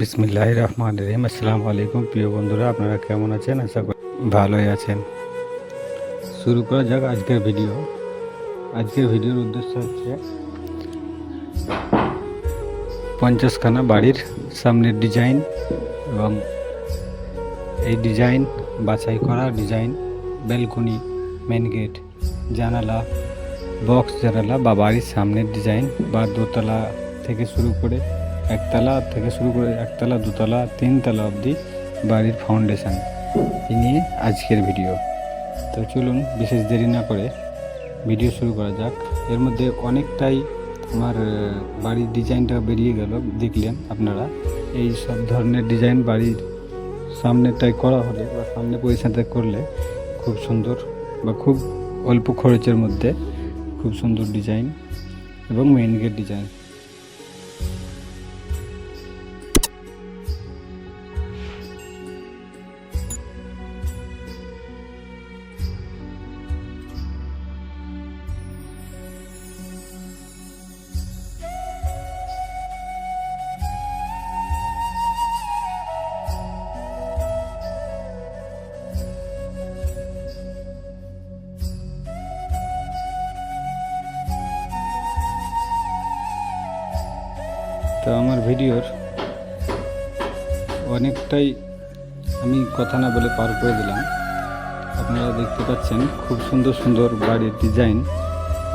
বিসমিল্লাহ রহমান রহিম আসসালামু আলাইকুম, প্রিয় বন্ধুরা, আপনারা কেমন আছেন? আশা করি ভালোই আছেন। শুরু করা যাক আজকের ভিডিও। আজকের ভিডিওর উদ্দেশ্য হচ্ছে, পঞ্চাশখানা বাড়ির সামনের ডিজাইন এবং এই ডিজাইন, বাছাই করা ডিজাইন ব্যালকনি মেন গেট জানালা বক্স জানালা বা বাড়ির সামনের ডিজাইন বা দোতলা থেকে শুরু করে একতলা থেকে শুরু করে একতলা, দুতলা, তিনতলা অবধি বাড়ির ফাউন্ডেশন এই নিয়ে আজকের ভিডিও তো চলুন বিশেষ দেরি না করে ভিডিও শুরু করা যাক। এর মধ্যে অনেকটাই আমার বাড়ির ডিজাইনটা বেরিয়ে গেল, দেখলেন আপনারা। এই সব ধরনের ডিজাইন বাড়ির সামনেটাই করা হলে বা সামনে পজিশনটা করলে খুব সুন্দর বা খুব অল্প খরচের মধ্যে খুব সুন্দর ডিজাইন এবং মেইন গেট ডিজাইন তো আমার ভিডিওর অনেকটাই আমি কথা না বলে পার করে দিলাম। আপনারা দেখতে পাচ্ছেন খুব সুন্দর সুন্দর বাড়ির ডিজাইন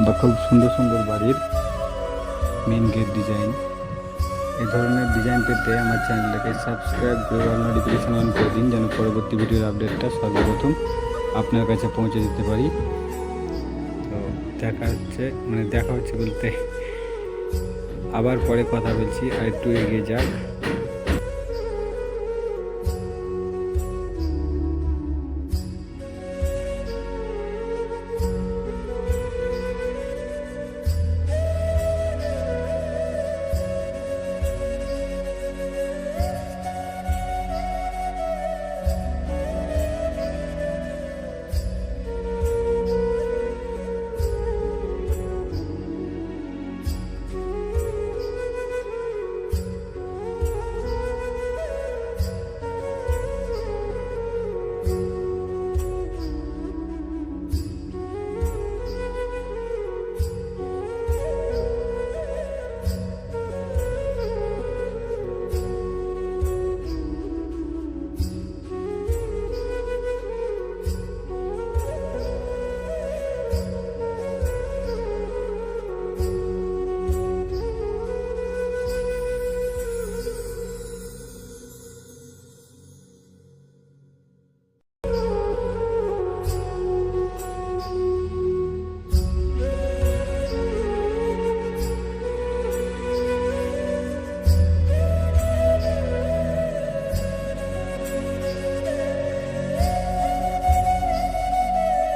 বা খুব সুন্দর সুন্দর বাড়ির মেন গেট ডিজাইন এই ধরনের ডিজাইন পেতে আমার চ্যানেলটাকে সাবস্ক্রাইব করে নোটিফিকেশন অন করে দিন যেন পরবর্তী ভিডিওর আপডেটটা সর্বপ্রথম আপনার কাছে পৌঁছে দিতে পারি। তো দেখা হচ্ছে মানে দেখা হচ্ছে বলতে আবার পরে কথা বলছি আর একটু এগিয়ে যাক।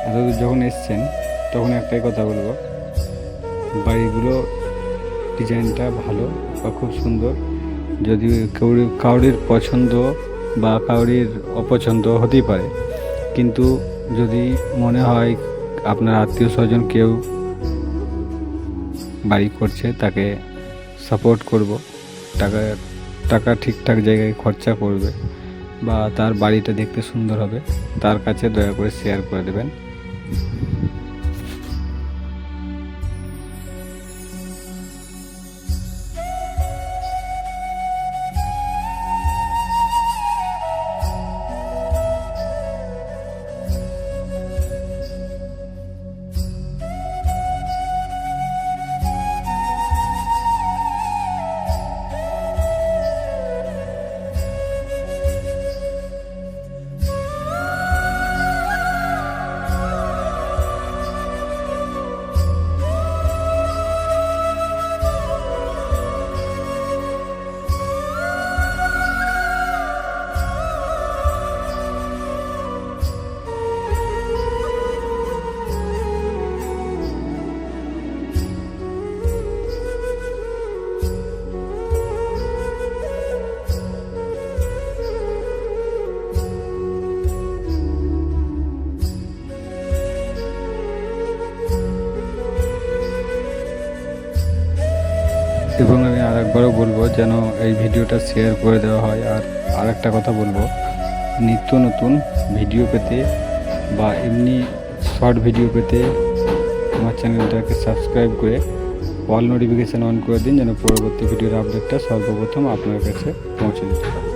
এতদূর যখন এসছেন, তখন একটাই কথা বলব। বাড়িগুলো ডিজাইনটা ভালো বা খুব সুন্দর। যদি কাউরি কাউরির পছন্দ বা কাউরির অপছন্দ হতেই পারে। কিন্তু যদি মনে হয় আপনার আত্মীয় স্বজন কেউ বাড়ি করছে, তাকে সাপোর্ট করব। টাকা টাকা ঠিকঠাক জায়গায় খরচা করবে বা তার বাড়িটা দেখতে সুন্দর হবে। তার কাছে দয়া করে শেয়ার করে দেবেন। Thank you. এবং আমি আর একবারও বলব যেন এই ভিডিওটা শেয়ার করে দেওয়া হয়। আর আর একটা কথা বলব, নিত্য নতুন ভিডিও পেতে বা এমনি শর্ট ভিডিও পেতে আমার চ্যানেলটাকে সাবস্ক্রাইব করে অল নোটিফিকেশান অন করে দিন, যেন পরবর্তী ভিডিওর আপডেটটা সর্বপ্রথম আপনার কাছে পৌঁছে দিতে পারে।